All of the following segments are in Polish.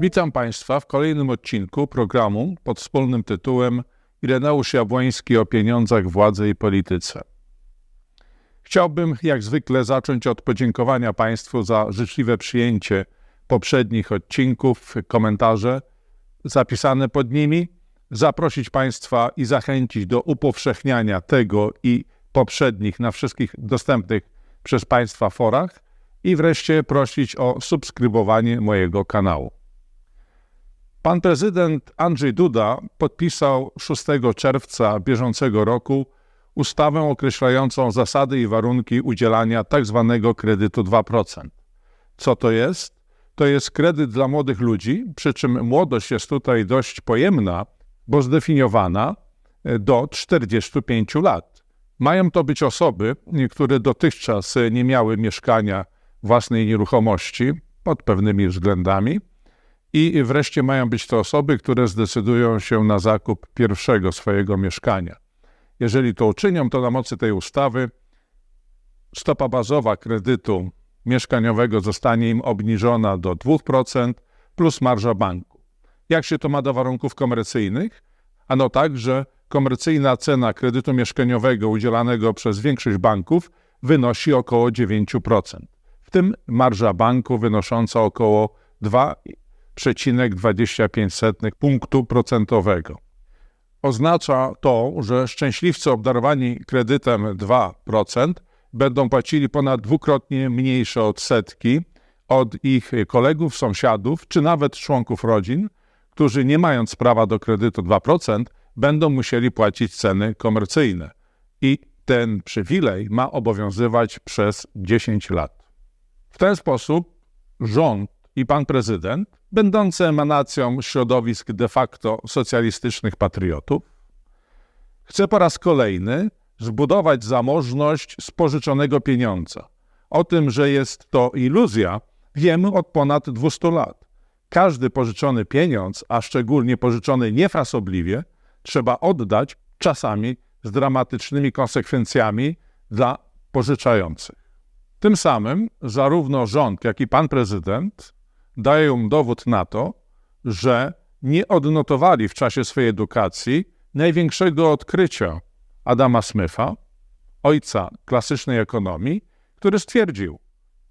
Witam Państwa w kolejnym odcinku programu pod wspólnym tytułem Ireneusz Jabłoński o pieniądzach, władzy i polityce. Chciałbym jak zwykle zacząć od podziękowania Państwu za życzliwe przyjęcie poprzednich odcinków, komentarze zapisane pod nimi, zaprosić Państwa i zachęcić do upowszechniania tego i poprzednich na wszystkich dostępnych przez Państwa forach i wreszcie prosić o subskrybowanie mojego kanału. Pan prezydent Andrzej Duda podpisał 6 czerwca bieżącego roku ustawę określającą zasady i warunki udzielania tzw. kredytu 2%. Co to jest? To jest kredyt dla młodych ludzi, przy czym młodość jest tutaj dość pojemna, bo zdefiniowana e, do 45 lat. Mają to być osoby, które dotychczas nie miały mieszkania własnej nieruchomości pod pewnymi względami i wreszcie mają być to osoby, które zdecydują się na zakup pierwszego swojego mieszkania. Jeżeli to uczynią, to na mocy tej ustawy stopa bazowa kredytu mieszkaniowego zostanie im obniżona do 2% plus marża banku. Jak się to ma do warunków komercyjnych? Ano tak, że komercyjna cena kredytu mieszkaniowego udzielanego przez większość banków wynosi około 9%, w tym marża banku wynosząca około 2,25 punktu procentowego. Oznacza to, że szczęśliwcy obdarowani kredytem 2% będą płacili ponad dwukrotnie mniejsze odsetki od ich kolegów, sąsiadów czy nawet członków rodzin, którzy nie mając prawa do kredytu 2%, będą musieli płacić ceny komercyjne. I ten przywilej ma obowiązywać przez 10 lat. W ten sposób rząd i pan prezydent, będący emanacją środowisk de facto socjalistycznych patriotów, chce po raz kolejny zbudować zamożność spożyczonego pieniądza. O tym, że jest to iluzja, wiemy od ponad 200 lat. Każdy pożyczony pieniądz, a szczególnie pożyczony niefrasobliwie, trzeba oddać czasami z dramatycznymi konsekwencjami dla pożyczających. Tym samym zarówno rząd, jak i pan prezydent dają dowód na to, że nie odnotowali w czasie swojej edukacji największego odkrycia Adama Smitha, ojca klasycznej ekonomii, który stwierdził,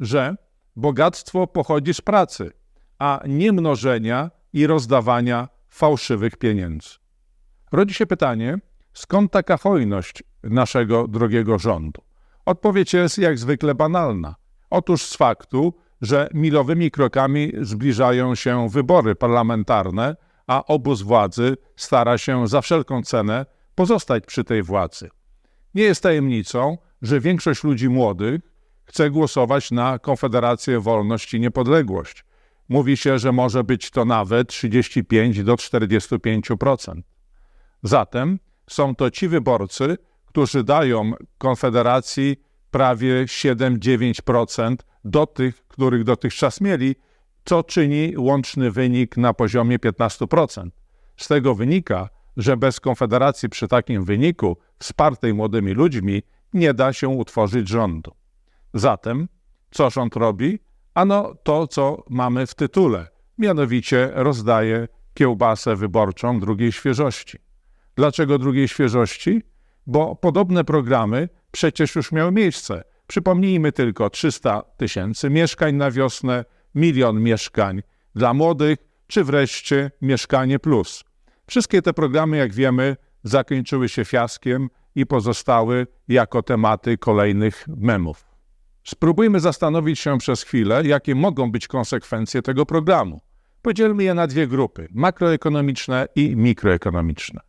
że bogactwo pochodzi z pracy, a nie mnożenia i rozdawania fałszywych pieniędzy. Rodzi się pytanie, skąd taka hojność naszego drogiego rządu? Odpowiedź jest jak zwykle banalna. Otóż z faktu, że milowymi krokami zbliżają się wybory parlamentarne, a obóz władzy stara się za wszelką cenę pozostać przy tej władzy. Nie jest tajemnicą, że większość ludzi młodych chce głosować na Konfederację Wolność i Niepodległość. Mówi się, że może być to nawet 35 do 45%. Zatem są to ci wyborcy, którzy dają Konfederacji prawie 7-9% do tych, których dotychczas mieli, co czyni łączny wynik na poziomie 15%. Z tego wynika, że bez Konfederacji przy takim wyniku, wspartej młodymi ludźmi, nie da się utworzyć rządu. Zatem, co rząd robi? Ano to, co mamy w tytule, mianowicie rozdaje kiełbasę wyborczą drugiej świeżości. Dlaczego drugiej świeżości? Bo podobne programy przecież już miały miejsce. Przypomnijmy tylko 300 tysięcy mieszkań na wiosnę, milion mieszkań dla młodych, czy wreszcie Mieszkanie Plus. Wszystkie te programy, jak wiemy, zakończyły się fiaskiem i pozostały jako tematy kolejnych memów. Spróbujmy zastanowić się przez chwilę, jakie mogą być konsekwencje tego programu. Podzielmy je na dwie grupy: makroekonomiczne i mikroekonomiczne.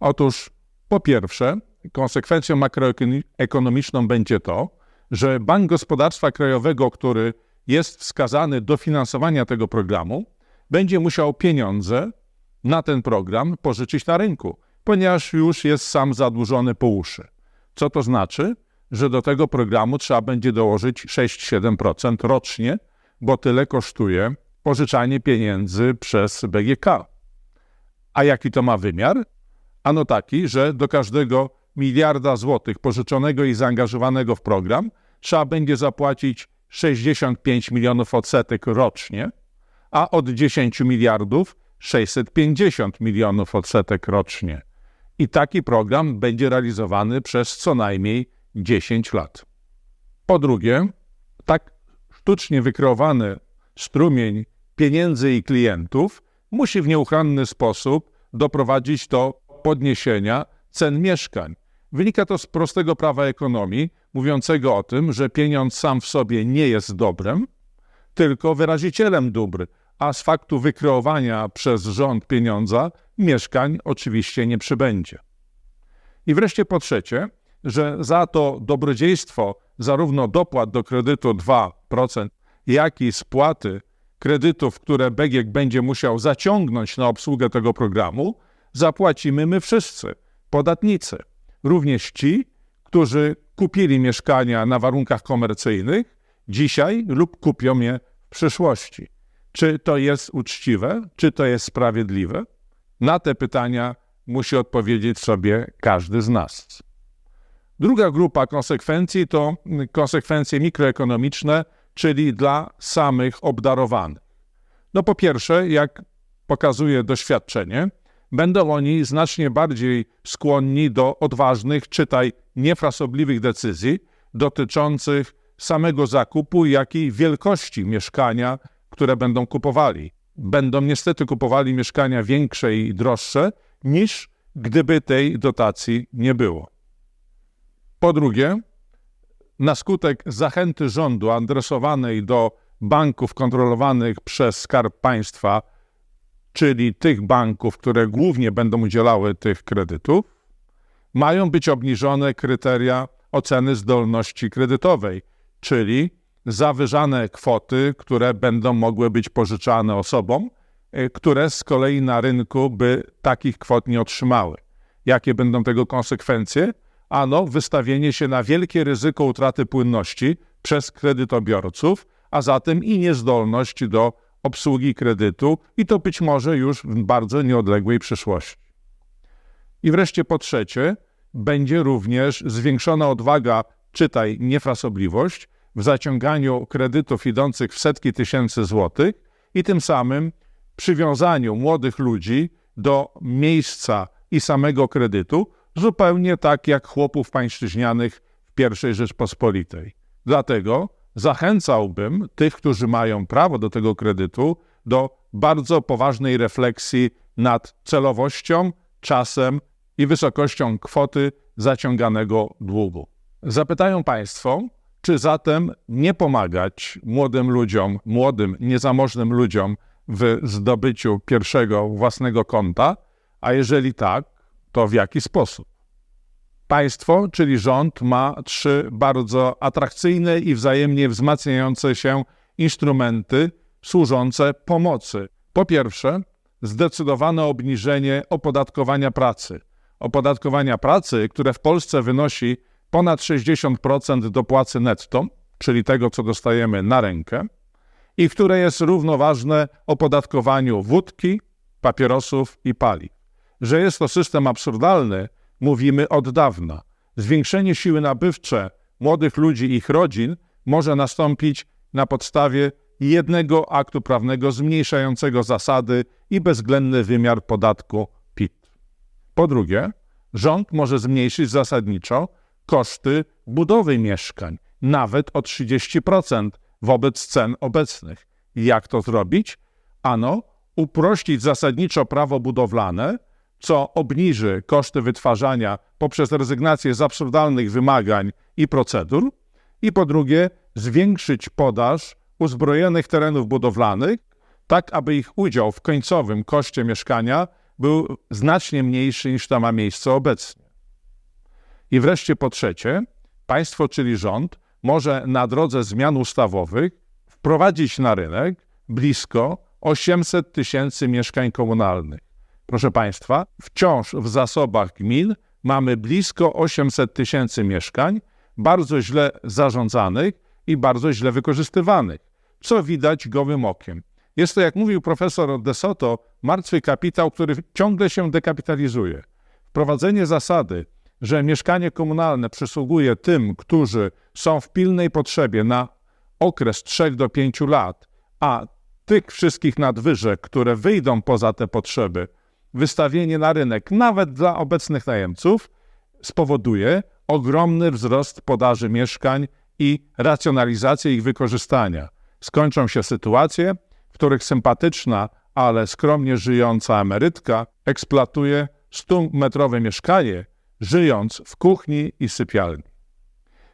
Otóż, po pierwsze, konsekwencją makroekonomiczną będzie to, że Bank Gospodarstwa Krajowego, który jest wskazany do finansowania tego programu, będzie musiał pieniądze na ten program pożyczyć na rynku, ponieważ już jest sam zadłużony po uszy. Co to znaczy? Że do tego programu trzeba będzie dołożyć 6-7% rocznie, bo tyle kosztuje pożyczanie pieniędzy przez BGK. A jaki to ma wymiar? Ano taki, że do każdego miliarda złotych pożyczonego i zaangażowanego w program trzeba będzie zapłacić 65 milionów odsetek rocznie, a od 10 miliardów 650 milionów odsetek rocznie. I taki program będzie realizowany przez co najmniej 10 lat. Po drugie, tak sztucznie wykreowany strumień pieniędzy i klientów musi w nieuchronny sposób doprowadzić do podniesienia cen mieszkań. Wynika to z prostego prawa ekonomii, mówiącego o tym, że pieniądz sam w sobie nie jest dobrem, tylko wyrazicielem dóbr, a z faktu wykreowania przez rząd pieniądza mieszkań oczywiście nie przybędzie. I wreszcie po trzecie, że za to dobrodziejstwo zarówno dopłat do kredytu 2%, jak i spłaty kredytów, które BGK będzie musiał zaciągnąć na obsługę tego programu, zapłacimy my wszyscy, podatnicy, również ci, którzy kupili mieszkania na warunkach komercyjnych dzisiaj lub kupią je w przyszłości. Czy to jest uczciwe? Czy to jest sprawiedliwe? Na te pytania musi odpowiedzieć sobie każdy z nas. Druga grupa konsekwencji to konsekwencje mikroekonomiczne, czyli dla samych obdarowanych. No po pierwsze, jak pokazuje doświadczenie, będą oni znacznie bardziej skłonni do odważnych, czytaj niefrasobliwych decyzji dotyczących samego zakupu, jak i wielkości mieszkania, które będą kupowali. Będą niestety kupowali mieszkania większe i droższe niż gdyby tej dotacji nie było. Po drugie, na skutek zachęty rządu adresowanej do banków kontrolowanych przez Skarb Państwa, czyli tych banków, które głównie będą udzielały tych kredytów, mają być obniżone kryteria oceny zdolności kredytowej, czyli zawyżane kwoty, które będą mogły być pożyczane osobom, y, które z kolei na rynku by takich kwot nie otrzymały. Jakie będą tego konsekwencje? Ano, wystawienie się na wielkie ryzyko utraty płynności przez kredytobiorców, a zatem i niezdolność do obsługi kredytu, i to być może już w bardzo nieodległej przyszłości. I wreszcie po trzecie, będzie również zwiększona odwaga, czytaj niefrasobliwość, w zaciąganiu kredytów idących w setki tysięcy złotych i tym samym przywiązaniu młodych ludzi do miejsca i samego kredytu, zupełnie tak jak chłopów pańszczyźnianych w I Rzeczpospolitej. Dlatego zachęcałbym tych, którzy mają prawo do tego kredytu, do bardzo poważnej refleksji nad celowością, czasem i wysokością kwoty zaciąganego długu. Zapytają Państwo, czy zatem nie pomagać młodym ludziom, młodym, niezamożnym ludziom w zdobyciu pierwszego własnego konta, a jeżeli tak, to w jaki sposób? Państwo, czyli rząd, ma trzy bardzo atrakcyjne i wzajemnie wzmacniające się instrumenty służące pomocy. Po pierwsze, zdecydowane obniżenie opodatkowania pracy. Opodatkowania pracy, które w Polsce wynosi ponad 60% dopłacy netto, czyli tego, co dostajemy na rękę, i które jest równoważne opodatkowaniu wódki, papierosów i paliw. Że jest to system absurdalny, mówimy od dawna. Zwiększenie siły nabywcze młodych ludzi i ich rodzin może nastąpić na podstawie jednego aktu prawnego zmniejszającego zasady i bezwzględny wymiar podatku PIT. Po drugie, rząd może zmniejszyć zasadniczo koszty budowy mieszkań, nawet o 30% wobec cen obecnych. Jak to zrobić? Ano, uprościć zasadniczo prawo budowlane, co obniży koszty wytwarzania poprzez rezygnację z absurdalnych wymagań i procedur, i po drugie, zwiększyć podaż uzbrojonych terenów budowlanych, tak aby ich udział w końcowym koszcie mieszkania był znacznie mniejszy niż to ma miejsce obecnie. I wreszcie po trzecie, państwo, czyli rząd, może na drodze zmian ustawowych wprowadzić na rynek blisko 800 tysięcy mieszkań komunalnych. Proszę Państwa, wciąż w zasobach gmin mamy blisko 800 tysięcy mieszkań, bardzo źle zarządzanych i bardzo źle wykorzystywanych, co widać gołym okiem. Jest to, jak mówił profesor De Soto, martwy kapitał, który ciągle się dekapitalizuje. Wprowadzenie zasady że mieszkanie komunalne przysługuje tym, którzy są w pilnej potrzebie na okres 3 do 5 lat, a tych wszystkich nadwyżek, które wyjdą poza te potrzeby, wystawienie na rynek, nawet dla obecnych najemców, spowoduje ogromny wzrost podaży mieszkań i racjonalizację ich wykorzystania. Skończą się sytuacje, w których sympatyczna, ale skromnie żyjąca emerytka eksploatuje 100-metrowe mieszkanie, żyjąc w kuchni i sypialni.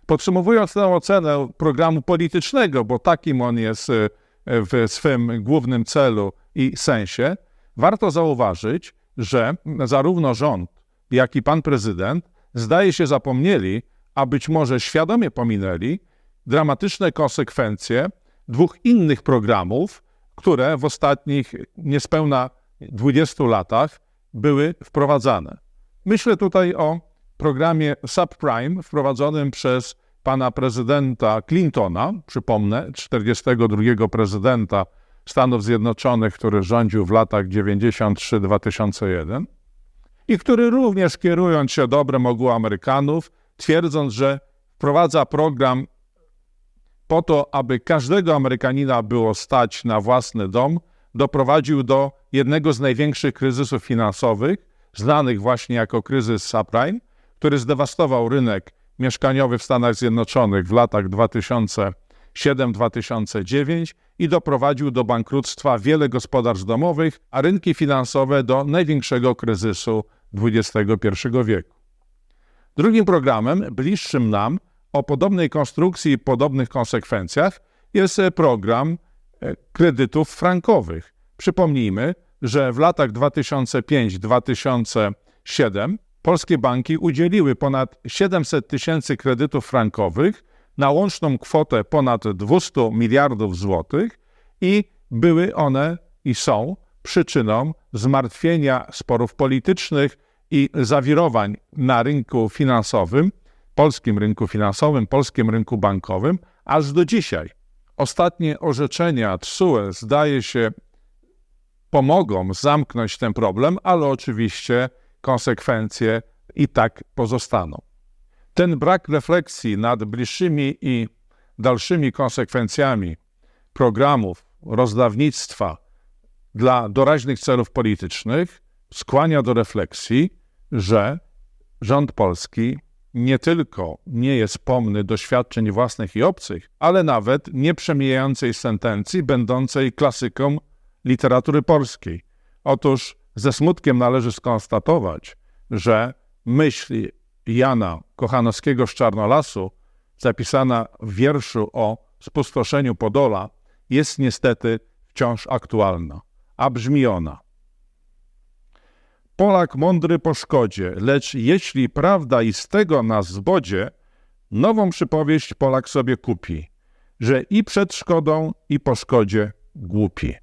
Podsumowując tę ocenę programu politycznego, bo takim on jest y, w swym głównym celu i sensie, warto zauważyć, że zarówno rząd, jak i pan prezydent zdaje się zapomnieli, a być może świadomie pominęli dramatyczne konsekwencje dwóch innych programów, które w ostatnich niespełna 20 latach były wprowadzane. Myślę tutaj o programie subprime wprowadzonym przez pana prezydenta Clintona, przypomnę, 42 prezydenta Stanów Zjednoczonych, który rządził w latach 93-2001 i który również kierując się dobrem ogółu Amerykanów, twierdząc, że wprowadza program po to, aby każdego Amerykanina było stać na własny dom, doprowadził do jednego z największych kryzysów finansowych, znanych właśnie jako kryzys subprime, który zdewastował rynek mieszkaniowy w Stanach Zjednoczonych w latach 2007-2009 i doprowadził do bankructwa wiele gospodarstw domowych, a rynki finansowe do największego kryzysu XXI wieku. Drugim programem, bliższym nam, o podobnej konstrukcji i podobnych konsekwencjach, jest program e, kredytów frankowych. Przypomnijmy, że w latach 2005-2007 polskie banki udzieliły ponad 700 tysięcy kredytów frankowych na łączną kwotę ponad 200 miliardów złotych i były one i są przyczyną zmartwienia sporów politycznych i zawirowań na rynku finansowym, polskim rynku finansowym, polskim rynku bankowym, aż do dzisiaj. Ostatnie orzeczenia TSUE zdaje się pomogą zamknąć ten problem, ale oczywiście konsekwencje i tak pozostaną. Ten brak refleksji nad bliższymi i dalszymi konsekwencjami programów rozdawnictwa dla doraźnych celów politycznych skłania do refleksji, że rząd polski nie tylko nie jest pomny doświadczeń własnych i obcych, ale nawet nieprzemijającej sentencji będącej klasyką literatury polskiej. Otóż ze smutkiem należy skonstatować, że myśl Jana Kochanowskiego z Czarnolasu, zapisana w wierszu o spustoszeniu Podola, jest niestety wciąż aktualna, a brzmi ona. Polak mądry po szkodzie, lecz jeśli prawda i z tego nas zbodzie, nową przypowieść Polak sobie kupi, że i przed szkodą, i po szkodzie głupi.